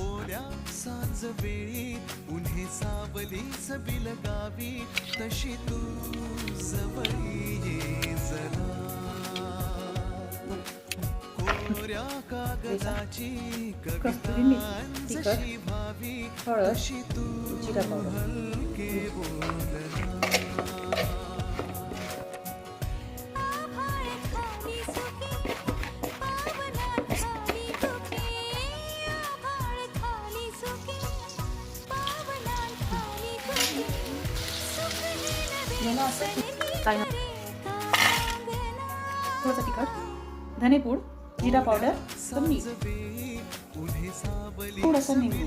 ओल्या सांज वेळी उन्हे सावली बिल गावी तशी तू जवळी ये जरा. कोऱ्या कागदाची कस्तुरी मेथी, कविता तिखट, जशी भावी तशी तू हलके बोलना याला असं काय थोडंसं तिखट धनेपूड जिरा पावडर मीठ थोडंसं निंबू